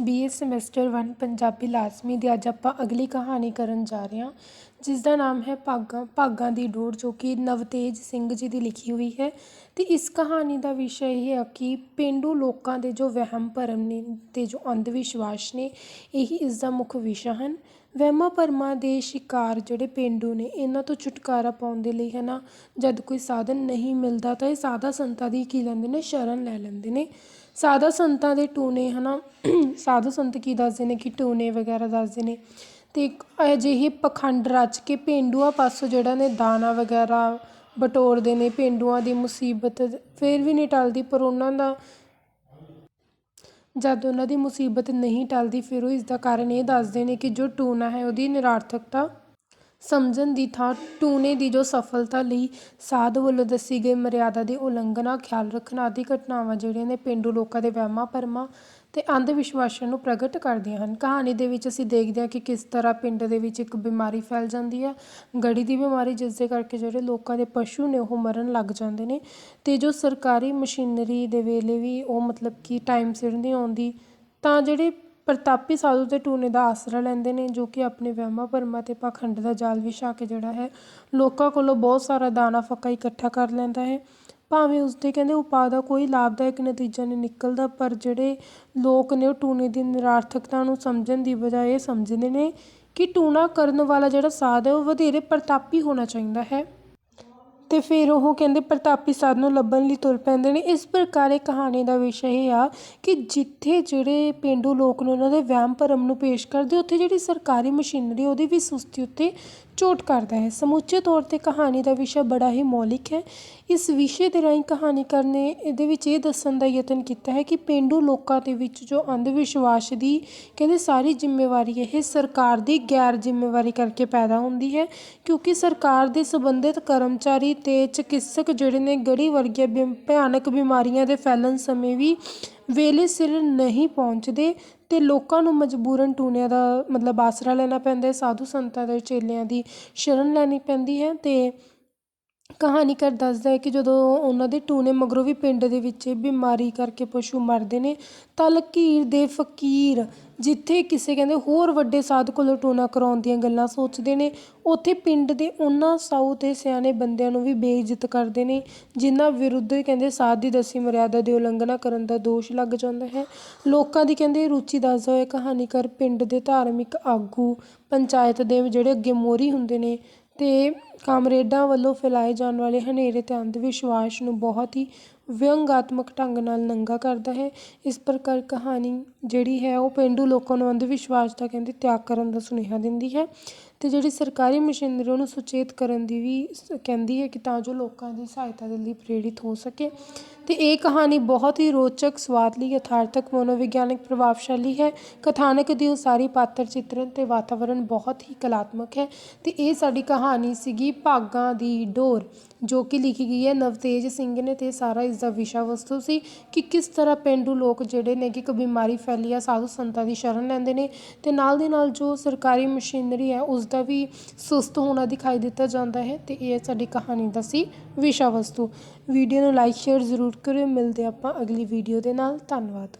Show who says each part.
Speaker 1: BA semester one Punjabi ਲਾਜ਼ਮੀ ਦੀ ਅੱਜ ਆਪਾਂ ਅਗਲੀ ਕਹਾਣੀ ਕਰਨ ਜਾ ਰਹੇ ਹਾਂ ਜਿਸ ਦਾ ਨਾਮ ਹੈ ਭਾਗਾਂ ਭਾਗਾਂ ਦੀ ਡੋਰ ਜੋ ਕਿ ਨਵਤੇਜ ਸਿੰਘ ਜੀ ਦੀ ਲਿਖੀ ਹੋਈ ਹੈ। ਤੇ ਇਸ ਕਹਾਣੀ ਦਾ ਵਿਸ਼ਾ ਇਹ ਹੈ ਕਿ ਪੇਂਡੂ ਲੋਕਾਂ ਦੇ ਜੋ ਵਹਿਮ ਭਰਮ ਨੇ, ਤੇ ਜੋ ਅੰਧ ਵਿਸ਼ਵਾਸ ਨੇ, ਇਹੀ ਇਸ ਦਾ ਮੁੱਖ ਵਿਸ਼ਾ ਹਨ। ਵਹਿਮਾਂ ਭਰਮਾਂ ਦੇ ਸ਼ਿਕਾਰ ਜਿਹੜੇ ਪੇਂਡੂ ਨੇ, ਇਹਨਾਂ ਤੋਂ ਛੁਟਕਾਰਾ ਪਾਉਣ ਦੇ ਲਈ ਹੈ ਨਾ, ਜਦ ਕੋਈ ਸਾਧਨ ਨਹੀਂ ਮਿਲਦਾ ਤਾਂ ਇਹ ਸਾਧਾ ਸੰਤਾਂ ਦੀ ਕੀ ਲੈਂਦੇ ਨੇ, ਸ਼ਰਨ ਲੈ ਲੈਂਦੇ ਨੇ। ਸਾਧਾ ਸੰਤਾਂ ਦੇ ਟੂਣੇ ਹੈ ਨਾ, ਸਾਧੂ ਸੰਤ ਕੀ ਦੱਸਦੇ ਨੇ ਕਿ ਟੂਣੇ ਵਗੈਰਾ ਦੱਸਦੇ ਨੇ। ਅਤੇ ਇੱਕ ਅਜਿਹੇ ਪਖੰਡ ਰਚ ਕੇ ਪੇਂਡੂਆਂ ਪਾਸੋਂ ਜਿਹੜਾ ਨੇ ਦਾਣਾ ਵਗੈਰਾ ਬਟੋਰਦੇ ਨੇ, ਪੇਂਡੂਆਂ ਦੀ ਮੁਸੀਬਤ, ਫਿਰ ਵੀ ਨਹੀਂ ਟਲਦੀ, ਪਰ ਉਹਨਾਂ ਦਾ ਜਦ ਉਹਨਾਂ ਦੀ ਮੁਸੀਬਤ ਨਹੀਂ ਟਲਦੀ, ਫਿਰ ਉਹ ਇਸ ਦਾ ਕਾਰਨ ਇਹ ਦੱਸਦੇ ਨੇ ਕਿ ਜੋ ਟੂਣਾ ਹੈ ਉਹਦੀ ਨਿਰਾਰਥਕਤਾ ਸਮਝਣ ਦੀ ਥਾਂ ਟੂਣੇ ਦੀ ਜੋ ਸਫਲਤਾ ਲਈ ਸਾਧ ਵੱਲੋਂ ਦੱਸੀ ਗਈ ਮਰਿਆਦਾ ਦੀ ਉਲੰਘਣਾ, ਖਿਆਲ ਰੱਖਣਾ ਆਦਿ ਘਟਨਾਵਾਂ ਜਿਹੜੀਆਂ ਨੇ ਪੇਂਡੂ ਲੋਕਾਂ ਦੇ ਵਹਿਮਾਂ ਭਰਮਾਂ ਅਤੇ ਅੰਧ ਵਿਸ਼ਵਾਸਾਂ ਨੂੰ ਪ੍ਰਗਟ ਕਰਦੀਆਂ ਹਨ। ਕਹਾਣੀ ਦੇ ਵਿੱਚ ਅਸੀਂ ਦੇਖਦੇ ਹਾਂ ਕਿ ਕਿਸ ਤਰ੍ਹਾਂ ਪਿੰਡ ਦੇ ਵਿੱਚ ਇੱਕ ਬਿਮਾਰੀ ਫੈਲ ਜਾਂਦੀ ਹੈ। ਗੜੀ ਦੀ ਬਿਮਾਰੀ, ਜਿਸ ਦੇ ਕਰਕੇ ਜਿਹੜੇ ਲੋਕਾਂ ਦੇ ਪਸ਼ੂ ਨੇ, ਉਹ ਮਰਨ ਲੱਗ ਜਾਂਦੇ ਨੇ ਅਤੇ ਜੋ ਸਰਕਾਰੀ ਮਸ਼ੀਨਰੀ ਦੇ ਵੇਲੇ ਵੀ ਉਹ ਮਤਲਬ ਕਿ ਟਾਈਮ ਸਿਰ ਨਹੀਂ ਆਉਂਦੀ, ਤਾਂ ਜਿਹੜੇ ਪ੍ਰਤਾਪੀ ਸਾਧੂ ਤੇ ਟੂਣੇ ਦਾ ਆਸਰਾ ਲੈਂਦੇ ਨੇ, ਜੋ ਕਿ ਆਪਣੇ ਵਹਿਮਾਂ ਭਰਮਾਂ ਅਤੇ ਪਾਖੰਡ ਦਾ ਜਾਲ ਵਿਛਾ ਕੇ ਜਿਹੜਾ ਹੈ, ਲੋਕਾਂ ਕੋਲੋਂ ਬਹੁਤ ਸਾਰਾ ਦਾਣਾ ਫੱਕਾ ਇਕੱਠਾ ਕਰ ਲੈਂਦਾ ਹੈ। ਭਾਵੇਂ ਉਸਦੇ ਕਹਿੰਦੇ ਉਪਾਅ ਦਾ ਕੋਈ ਲਾਭਦਾਇਕ ਨਤੀਜਾ ਨਹੀਂ ਨਿਕਲਦਾ, ਪਰ ਜਿਹੜੇ ਲੋਕ ਨੇ ਉਹ ਟੂਣੇ ਦੀ ਨਿਰਾਰਥਕਤਾ ਨੂੰ ਸਮਝਣ ਦੀ ਬਜਾਏ ਇਹ ਸਮਝਦੇ ਨੇ ਕਿ ਟੂਣਾ ਕਰਨ ਵਾਲਾ ਜਿਹੜਾ ਸਾਧ ਹੈ, ਉਹ ਵਧੇਰੇ ਪ੍ਰਤਾਪੀ ਹੋਣਾ ਚਾਹੀਦਾ ਹੈ। ਅਤੇ ਫਿਰ ਉਹ ਕਹਿੰਦੇ ਪ੍ਰਤਾਪੀ ਸਾਧ ਨੂੰ ਲੱਭਣ ਲਈ ਤੁਰ ਪੈਂਦੇ ਨੇ। ਇਸ ਪ੍ਰਕਾਰ ਇਹ ਕਹਾਣੀ ਦਾ ਵਿਸ਼ਾ ਇਹ ਆ ਕਿ ਜਿੱਥੇ ਜਿਹੜੇ ਪੇਂਡੂ ਲੋਕ ਨੇ, ਉਹਨਾਂ ਦੇ ਵਹਿਮ ਭਰਮ ਨੂੰ ਪੇਸ਼ ਕਰਦੇ, ਉੱਥੇ ਜਿਹੜੀ ਸਰਕਾਰੀ ਮਸ਼ੀਨਰੀ ਉਹਦੀ ਵੀ ਸੁਸਤੀ ਉੱਤੇ ਚੋਟ ਕਰਦਾ ਹੈ। ਸਮੁੱਚੇ ਤੌਰ 'ਤੇ ਕਹਾਣੀ ਦਾ ਵਿਸ਼ਾ ਬੜਾ ਹੀ ਮੌਲਿਕ ਹੈ। ਇਸ ਵਿਸ਼ੇ ਦੇ ਰਾਹੀਂ ਕਹਾਣੀਕਾਰ ਨੇ ਇਹਦੇ ਵਿੱਚ ਇਹ ਦੱਸਣ ਦਾ ਯਤਨ ਕੀਤਾ ਹੈ ਕਿ ਪੇਂਡੂ ਲੋਕਾਂ ਦੇ ਵਿੱਚ ਜੋ ਅੰਧ ਵਿਸ਼ਵਾਸ ਦੀ ਕਹਿੰਦੇ ਸਾਰੀ ਜ਼ਿੰਮੇਵਾਰੀ ਇਹ ਸਰਕਾਰ ਦੀ ਗੈਰ ਜ਼ਿੰਮੇਵਾਰੀ ਕਰਕੇ ਪੈਦਾ ਹੁੰਦੀ ਹੈ, ਕਿਉਂਕਿ ਸਰਕਾਰ ਦੇ ਸੰਬੰਧਿਤ ਕਰਮਚਾਰੀ ਅਤੇ ਚਿਕਿਤਸਕ ਜਿਹੜੇ ਨੇ ਗੜੀ ਵਰਗੀਆਂ ਬਿ ਭਿਆਨਕ ਬਿਮਾਰੀਆਂ ਦੇ ਫੈਲਣ ਸਮੇਂ ਵੀ ਵੇਲੇ ਸਿਰ ਨਹੀਂ ਪਹੁੰਚਦੇ। ਅਤੇ ਲੋਕਾਂ ਨੂੰ ਮਜਬੂਰਨ ਟੂਣਿਆਂ ਦਾ ਮਤਲਬ ਆਸਰਾ ਲੈਣਾ ਪੈਂਦਾ ਸਾਧੂ ਸੰਤਾਂ ਦੇ ਚੇਲਿਆਂ ਦੀ ਸ਼ਰਨ ਲੈਣੀ ਪੈਂਦੀ ਹੈ ਅਤੇ ਕਹਾਣੀਕਾਰ ਦੱਸਦਾ ਹੈ ਕਿ ਜਦੋਂ ਉਹਨਾਂ ਦੇ ਟੂਣੇ ਮਗਰੋਂ ਵੀ ਪਿੰਡ ਦੇ ਵਿੱਚ ਬਿਮਾਰੀ ਕਰਕੇ ਪਸ਼ੂ ਮਰਦੇ ਨੇ, ਤਾਂ ਲਕੀਰ ਦੇ ਫਕੀਰ, ਜਿੱਥੇ ਕਿਸੇ ਕਹਿੰਦੇ ਹੋਰ ਵੱਡੇ ਸਾਧ ਕੋਲੋਂ ਟੂਣਾ ਕਰਾਉਣ ਦੀਆਂ ਗੱਲਾਂ ਸੋਚਦੇ ਨੇ, ਉੱਥੇ ਪਿੰਡ ਦੇ ਉਹਨਾਂ ਸਾਊ ਅਤੇ ਸਿਆਣੇ ਬੰਦਿਆਂ ਨੂੰ ਵੀ ਬੇਇੱਜ਼ਤ ਕਰਦੇ ਨੇ, ਜਿਨ੍ਹਾਂ ਵਿਰੁੱਧ ਕਹਿੰਦੇ ਸਾਧ ਦੀ ਦੱਸੀ ਮਰਿਆਦਾ ਦੀ ਉਲੰਘਣਾ ਕਰਨ ਦਾ ਦੋਸ਼ ਲੱਗ ਜਾਂਦਾ ਹੈ। ਲੋਕਾਂ ਦੀ ਕਹਿੰਦੇ ਰੁਚੀ ਦੱਸਦਾ ਹੋਇਆ ਕਹਾਣੀਕਾਰ ਪਿੰਡ ਦੇ ਧਾਰਮਿਕ ਆਗੂ, ਪੰਚਾਇਤ ਦੇ ਜਿਹੜੇ ਅੱਗੇ ਮੋਹਰੀ ਹੁੰਦੇ ਨੇ ਅਤੇ ਕਾਮਰੇਡਾਂ ਵੱਲੋਂ ਫੈਲਾਏ ਜਾਣ ਵਾਲੇ ਹਨੇਰੇ ਅਤੇ ਅੰਧ ਵਿਸ਼ਵਾਸ ਨੂੰ ਬਹੁਤ ਹੀ ਵਿਅੰਗਾਤਮਕ ਢੰਗ ਨਾਲ ਨੰਗਾ ਕਰਦਾ ਹੈ। ਇਸ ਪ੍ਰਕਾਰ ਕਹਾਣੀ ਜਿਹੜੀ ਹੈ ਉਹ ਪੇਂਡੂ ਲੋਕਾਂ ਨੂੰ ਅੰਧ ਵਿਸ਼ਵਾਸ ਦਾ ਕਹਿੰਦੇ ਤਿਆਗ ਕਰਨ ਦਾ ਸੁਨੇਹਾ ਦਿੰਦੀ ਹੈ ਅਤੇ ਜਿਹੜੀ ਸਰਕਾਰੀ ਮਸ਼ੀਨਰੀ ਉਹਨੂੰ ਸੁਚੇਤ ਕਰਨ ਦੀ ਵੀ ਕਹਿੰਦੀ ਹੈ ਕਿ ਤਾਂ ਜੋ ਲੋਕਾਂ ਦੀ ਸਹਾਇਤਾ ਦੇ ਲਈ ਪ੍ਰੇਰਿਤ ਹੋ ਸਕੇ। ਅਤੇ ਇਹ ਕਹਾਣੀ ਬਹੁਤ ਹੀ ਰੋਚਕ, ਸਵਾਦਲੀ, ਯਥਾਰਥਕ, ਮਨੋਵਿਗਿਆਨਕ, ਪ੍ਰਭਾਵਸ਼ਾਲੀ ਹੈ। ਕਥਾਨਕ ਦੀ ਉਸਾਰੀ, ਪਾਤਰ ਚਿੱਤਰਨ ਅਤੇ ਵਾਤਾਵਰਣ ਬਹੁਤ ਹੀ ਕਲਾਤਮਕ ਹੈ। ਅਤੇ ਇਹ ਸਾਡੀ ਕਹਾਣੀ ਸੀਗੀ ਭਾਗਾਂ ਦੀ ਡੋਰ, ਜੋ ਕਿ ਲਿਖੀ ਗਈ ਹੈ ਨਵਤੇਜ ਸਿੰਘ ਨੇ ਅਤੇ ਸਾਰਾ ਦਾ ਵਿਸ਼ਾ ਵਸਤੂ ਸੀ ਕਿ ਕਿਸ ਤਰ੍ਹਾਂ ਪੇਂਡੂ ਲੋਕ ਜਿਹੜੇ ਨੇ ਕਿ ਇੱਕ ਬਿਮਾਰੀ ਫੈਲੀ ਆ, ਸਾਧੂ ਸੰਤਾਂ ਦੀ ਸ਼ਰਨ ਲੈਂਦੇ ਨੇ ਅਤੇ ਨਾਲ ਦੀ ਨਾਲ ਜੋ ਸਰਕਾਰੀ ਮਸ਼ੀਨਰੀ ਹੈ, ਉਸ ਦਾ ਵੀ ਸੁਸਤ ਹੋਣਾ ਦਿਖਾਈ ਦਿੱਤਾ ਜਾਂਦਾ ਹੈ ਅਤੇ ਇਹ ਸਾਡੀ ਕਹਾਣੀ ਦਾ ਸੀ ਵਿਸ਼ਾ ਵਸਤੂ। ਵੀਡੀਓ ਨੂੰ ਲਾਈਕ ਸ਼ੇਅਰ ਜ਼ਰੂਰ ਕਰਿਓ। ਮਿਲਦੇ ਆਪਾਂ ਅਗਲੀ ਵੀਡੀਓ ਦੇ ਨਾਲ। ਧੰਨਵਾਦ।